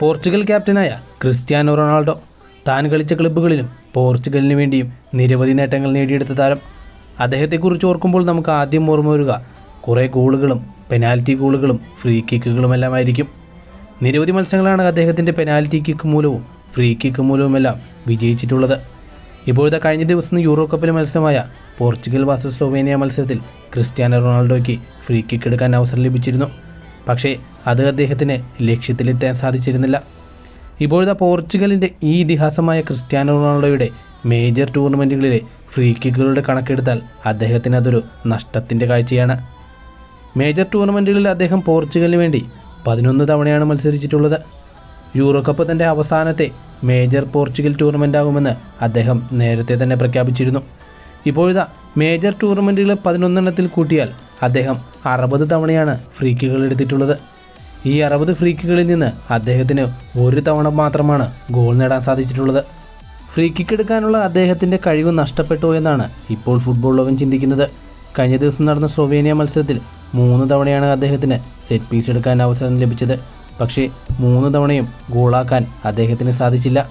Portugal ക്യാപ്റ്റനായ Cristiano Ronaldo താൻ കളിച്ച ക്ലബ്ബുകളിലും പോർച്ചുഗലിന് വേണ്ടിയും നിരവധി നേട്ടങ്ങൾ നേടിയെടുത്ത താരം. അദ്ദേഹത്തെക്കുറിച്ച് ഓർക്കുമ്പോൾ നമുക്ക് ആദ്യം ഓർമ്മ വരിക കുറേ ഗോളുകളും പെനാൽറ്റി ഗോളുകളും ഫ്രീ കിക്കുകളുമെല്ലാമായിരിക്കും. നിരവധി മത്സരങ്ങളാണ് അദ്ദേഹത്തിന്റെ പെനാൽറ്റി കിക്ക് മൂലവും ഫ്രീ കിക്ക് മൂലവുമെല്ലാം വിജയിച്ചിട്ടുള്ളത്. ഇപ്പോഴത്തെ കഴിഞ്ഞ ദിവസം യൂറോ കപ്പിലെ മത്സരമായ പോർച്ചുഗൽ വാസസ് സ്ലോവേനിയ മത്സരത്തിൽ ക്രിസ്ത്യാനോ റൊണാൾഡോയ്ക്ക് ഫ്രീ കിക്ക് എടുക്കാൻ അവസരം ലഭിച്ചിരുന്നു. പക്ഷേ അത് അദ്ദേഹത്തിന് ലക്ഷ്യത്തിലെത്താൻ സാധിച്ചിരുന്നില്ല. ഇപ്പോഴത്തെ പോർച്ചുഗലിന്റെ ഈ ഇതിഹാസമായ ക്രിസ്ത്യാനോ റൊണാൾഡോയുടെ മേജർ ടൂർണമെന്റുകളിലെ ഫ്രീ കിക്കുകളുടെ കണക്കെടുത്താൽ അദ്ദേഹത്തിന് അതൊരു നഷ്ടത്തിന്റെ കാഴ്ചയാണ്. മേജർ ടൂർണമെന്റുകളിൽ അദ്ദേഹം പോർച്ചുഗലിന് വേണ്ടി പതിനൊന്ന് തവണയാണ് മത്സരിച്ചിട്ടുള്ളത്. യൂറോ കപ്പ് തന്റെ അവസാനത്തെ മേജർ പോർച്ചുഗൽ ടൂർണമെന്റ് ആകുമെന്ന് അദ്ദേഹം നേരത്തെ തന്നെ പ്രഖ്യാപിച്ചിരുന്നു. ഇപ്പോഴത്തെ മേജർ ടൂർണമെന്റുകൾ പതിനൊന്നെണ്ണത്തിൽ കൂട്ടിയാൽ അദ്ദേഹം അറുപത് തവണയാണ് ഫ്രീക്കുകൾ എടുത്തിട്ടുള്ളത്. ഈ അറുപത് ഫ്രീക്കുകളിൽ നിന്ന് അദ്ദേഹത്തിന് ഒരു തവണ മാത്രമാണ് ഗോൾ നേടാൻ സാധിച്ചിട്ടുള്ളത്. ഫ്രീ കിക്ക് എടുക്കാനുള്ള അദ്ദേഹത്തിന്റെ കഴിവ് നഷ്ടപ്പെട്ടു എന്നാണ് ഇപ്പോൾ ഫുട്ബോൾ ലോകം ചിന്തിക്കുന്നത്. കഴിഞ്ഞ ദിവസം നടന്ന സ്ലോവേനിയ മത്സരത്തിൽ മൂന്ന് തവണയാണ് അദ്ദേഹത്തിന് സെറ്റ് പീസ് എടുക്കാൻ അവസരം ലഭിച്ചത്. പക്ഷേ മൂന്ന് തവണയും ഗോളാക്കാൻ അദ്ദേഹത്തിന് സാധിച്ചില്ല.